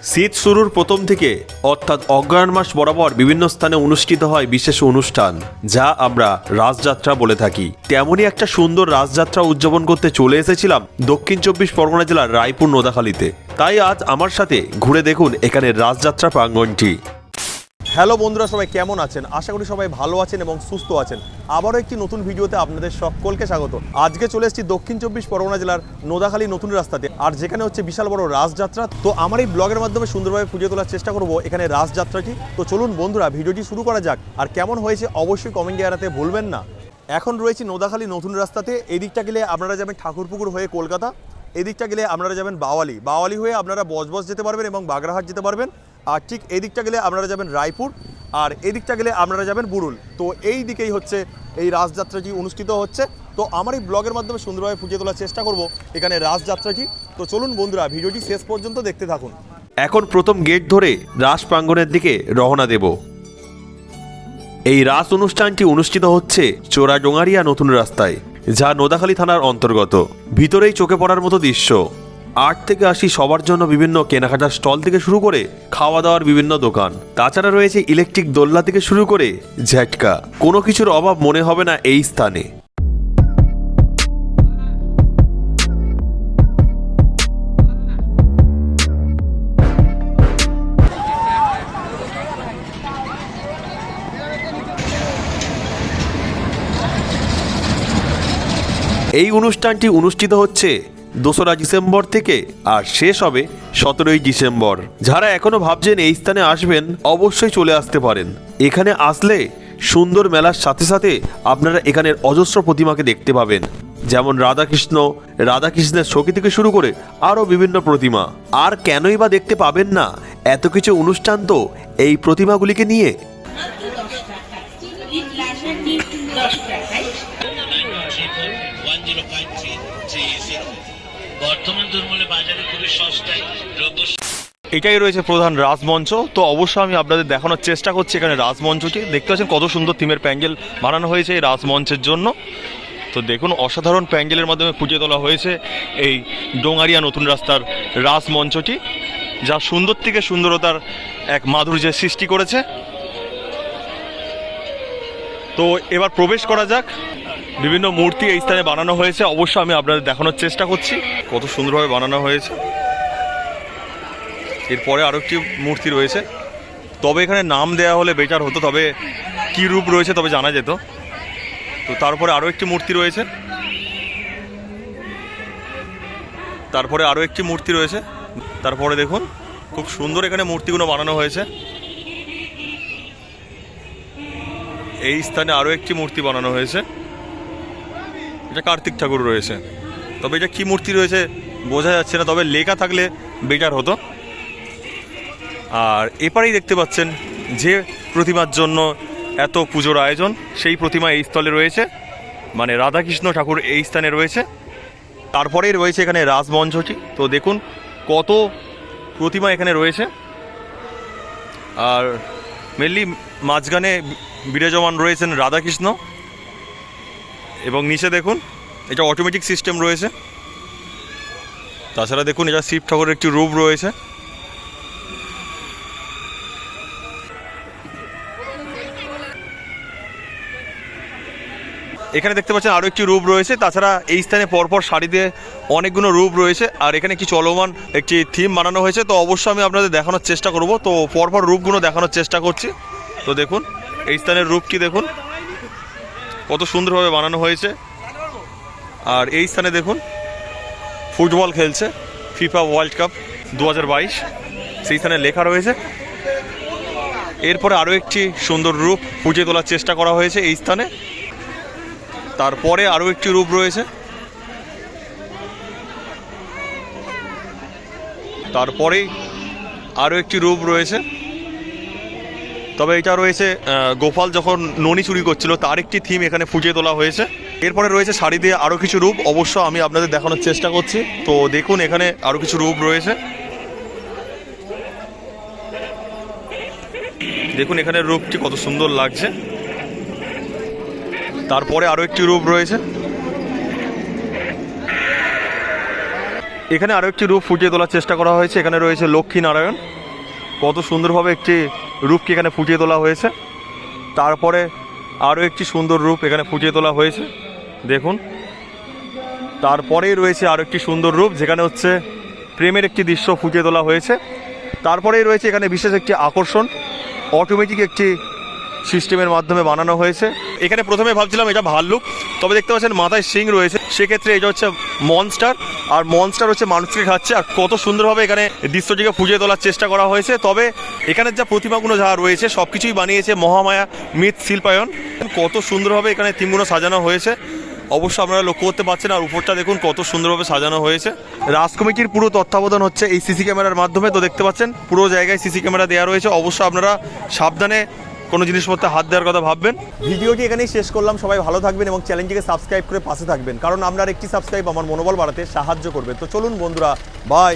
শীত শুরুর প্রথম থেকে অর্থাৎ অজ্ঞান মাস বরাবর বিভিন্ন স্থানে অনুষ্ঠিত হয় বিশেষ অনুষ্ঠান, যা আমরা রাজযাত্রা বলে থাকি। তেমনই একটা সুন্দর রাজযাত্রা উদযাপন করতে চলে এসেছিলাম দক্ষিণ চব্বিশ পরগনা জেলার রায়পুর নোদাখালীতে তাই আজ আমার সাথে ঘুরে দেখুন এখানে রাজযাত্রা প্রাঙ্গণটি হ্যালো বন্ধুরা, সবাই কেমন আছেন? আশা করি সবাই ভালো আছেন এবং সুস্থ আছেন। আবারও একটি নতুন ভিডিওতে আপনাদের সকলকে স্বাগত। আজকে চলে এসেছি দক্ষিণ চব্বিশ পরগনা জেলার নোদাখালী নতুন রাস্তাতে। আর যেখানে হচ্ছে বিশাল বড় রাসযাত্রা তো আমার এই ব্লগের মাধ্যমে সুন্দরভাবে ফুটিয়ে তোলার চেষ্টা করব। এখানে রাসযাত্রাটি তো চলুন বন্ধুরা, ভিডিওটি শুরু করা যাক। আর কেমন হয়েছে অবশ্যই কমেন্টে জানাতে ভুলবেন না। এখন রয়েছে নোদাখালী নতুন রাস্তাতে। এই দিকটা গেলে আপনারা যাবেন ঠাকুরপুকুর হয়ে কলকাতা। এদিকটা গেলে আপনারা যাবেন বাওয়ালি। বাওয়ালি হয়ে আপনারা বজবজ যেতে পারবেন এবং বাগরাহাট যেতে পারবেন। আর ঠিক এদিকটা গেলে আপনারা যাবেন রায়পুর, আর এদিকটা গেলে আপনারা যাবেন বুরুল। তো এই দিকেই হচ্ছে এই রাসযাত্রাটি অনুষ্ঠিত হচ্ছে। তো আমার এই ব্লগের মাধ্যমে সুন্দরভাবে ফুটিয়ে তোলার চেষ্টা করব এখানে রাসযাত্রাটি তো চলুন বন্ধুরা, ভিডিওটি শেষ পর্যন্ত দেখতে থাকুন। এখন প্রথম গেট ধরে রাস প্রাঙ্গণের দিকে রওনা দেব। এই রাস অনুষ্ঠানটি অনুষ্ঠিত হচ্ছে চোরাডোঙারিয়া নতুন রাস্তায়, যা নোদাখালী থানার অন্তর্গত। ভিতরেই চোখে পড়ার মতো দৃশ্য। আট থেকে আশি সবার জন্য বিভিন্ন কেনাকাটার স্টল থেকে শুরু করে খাওয়া দাওয়ার বিভিন্ন দোকান। তাছাড়া রয়েছে ইলেকট্রিক দোলনা থেকে শুরু করে ঝ্যাটকা কোনো কিছুর অভাব মনে হবে না এই স্থানে। এই অনুষ্ঠানটি অনুষ্ঠিত হচ্ছে দোসরা ডিসেম্বর থেকে আর শেষ হবে সতেরোই ডিসেম্বর যারা এখনও ভাবছেন এই স্থানে আসবেন অবশ্যই চলে আসতে পারেন এখানে আসলে সুন্দর মেলার সাথে সাথে আপনারা এখানের অজস্র প্রতিমাকে দেখতে পাবেন যেমন রাধাকৃষ্ণ রাধাকৃষ্ণের ছবি থেকে শুরু করে আরও বিভিন্ন প্রতিমা আর কেনই বা দেখতে পাবেন না এত কিছু অনুষ্ঠান তো এই প্রতিমাগুলিকে নিয়ে জিরো বর্তমান বাজারে খুবই সস্তায় দ্রব্য এটাই রয়েছে প্রধান রাজমঞ্চ। তো অবশ্যই আমি আপনাদের দেখানোর চেষ্টা করছি এখানে রাজমঞ্চটি। দেখতে পাচ্ছেন কত সুন্দর থিমের প্যান্ডেল বানানো হয়েছে এই রাজমঞ্চের জন্য। তো দেখুন, অসাধারণ প্যান্ডেলের মাধ্যমে পুজো তোলা হয়েছে এই ডোঙারিয়া নতুন রাস্তার রাজমঞ্চটি, যা সুন্দর থেকে সুন্দরতার এক মাধুর্যের সৃষ্টি করেছে। তো এবার প্রবেশ করা যাক। বিভিন্ন মূর্তি এই স্থানে বানানো হয়েছে। অবশ্য আমি আপনাদের দেখানোর চেষ্টা করছি। কত সুন্দরভাবে বানানো হয়েছে। এরপরে আরও একটি মূর্তি রয়েছে। তবে এখানে নাম দেয়া হলে বেটার হতো, তবে কি রূপ রয়েছে তবে জানা যেত। তো তারপরে আরও একটি মূর্তি রয়েছে। তারপরে আরও একটি মূর্তি রয়েছে। তারপরে দেখুন, খুব সুন্দর এখানে মূর্তিগুলো বানানো হয়েছে। এই স্থানে আরও একটি মূর্তি বানানো হয়েছে। এটা কার্তিক ঠাকুর রয়েছে। তবে এটা কি মূর্তি রয়েছে বোঝা যাচ্ছে না, তবে লেখা থাকলে বেটার হতো। আর এপারেই দেখতে পাচ্ছেন যে প্রতিমার জন্য এত পুজোর আয়োজন, সেই প্রতিমা এই স্থলে রয়েছে। মানে রাধাকৃষ্ণ ঠাকুর এই স্থানে রয়েছে। তারপরেই রয়েছে এখানে রাজমঞ্চটি তো দেখুন কত প্রতিমা এখানে রয়েছে। আর মেনলি মাঝখানে বিরাজমান রয়েছেন রাধাকৃষ্ণ। এবং নিচে দেখুন, এটা অটোমেটিক সিস্টেম রয়েছে। তাছাড়া দেখুন, এটা শিব ঠাকুরের একটি রূপ রয়েছে। এখানে দেখতে পাচ্ছেন আরও একটি রূপ রয়েছে। তাছাড়া এই স্থানে পরপর সারিতে অনেকগুলো রূপ রয়েছে। আর এখানে একটি চলমান একটি থিম বানানো হয়েছে। তো অবশ্যই আমি আপনাদের দেখানোর চেষ্টা করব। তো পরপর রূপগুলো দেখানোর চেষ্টা করছি। তো দেখুন, এই স্থানের রূপটি দেখুন। কত সুন্দরভাবে বানানো হয়েছে। আর এই স্থানে দেখুন, ফুটবল খেলছে ফিফা ওয়ার্ল্ড কাপ দু হাজার বাইশ। সেই স্থানে লেখা রয়েছে। এরপরে আরও একটি সুন্দর রূপ ফুটিয়ে তোলার চেষ্টা করা হয়েছে এই স্থানে। তারপরে আরও একটি রূপ রয়েছে। তারপরেই আরও একটি রূপ রয়েছে। তবে এটা রয়েছে গোপাল যখন ননি চুরি করছিল, তার একটি থিম এখানে ফুটিয়ে তোলা হয়েছে। এরপরে রয়েছে শাড়ি দিয়ে আরও কিছু রূপ। অবশ্য আমি আপনাদের দেখানোর চেষ্টা করছি। তো দেখুন, এখানে আরও কিছু রূপ রয়েছে। দেখুন, এখানে রূপটি কত সুন্দর লাগছে। তারপরে আরও একটি রূপ রয়েছে। এখানে আরও একটি রূপ ফুটিয়ে তোলার চেষ্টা করা হয়েছে। এখানে রয়েছে লক্ষ্মী নারায়ণ। কত সুন্দরভাবে একটি রূপকে এখানে ফুটিয়ে তোলা হয়েছে। তারপরে আরও একটি সুন্দর রূপ এখানে ফুটিয়ে তোলা হয়েছে। দেখুন। তারপরেই রয়েছে আরও একটি সুন্দর রূপ, যেখানে হচ্ছে প্রেমের একটি দৃশ্য ফুটিয়ে তোলা হয়েছে। তারপরেই রয়েছে এখানে বিশেষ একটি আকর্ষণ। অটোমেটিক একটি সিস্টেমের মাধ্যমে বানানো হয়েছে। এখানে প্রথমে ভাবছিলাম এটা ভাল্লুক, তবে দেখতে পাচ্ছেন মাথায় সিং রয়েছে। সেক্ষেত্রে এটা হচ্ছে মনস্টার, আর মনস্টার হচ্ছে মানুষকে খাচ্ছে, আর কত সুন্দরভাবে এখানে দৃশ্যটিকে ফুটিয়ে তোলার চেষ্টা করা হয়েছে। তবে এখানের যা প্রতিমাগুলো যা রয়েছে সব কিছুই বানিয়েছে মহামায়া মিথ শিল্পায়ন। কত সুন্দরভাবে এখানে থিমগুলো সাজানো হয়েছে। অবশ্য আপনারা লক্ষ্য করতে পারছেন, আর উপরটা দেখুন কত সুন্দরভাবে সাজানো হয়েছে। রাজ কমিটির পুরো তত্ত্বাবধান হচ্ছে এই সিসি ক্যামেরার মাধ্যমে। তো দেখতে পাচ্ছেন পুরো জায়গায় সিসি ক্যামেরা দেওয়া রয়েছে। অবশ্য আপনারা সাবধানে কোনো জিনিসপত্রে হাত দেওয়ার কথা ভাববেন? ভিডিওটি এখানেই শেষ করলাম। সবাই ভালো থাকবেন এবং চ্যানেলটিকে সাবস্ক্রাইব করে পাশে থাকবেন। কারণ আপনার একটি সাবস্ক্রাইব আমার মনোবল বাড়াতে সাহায্য করবে। তো চলুন বন্ধুরা বাই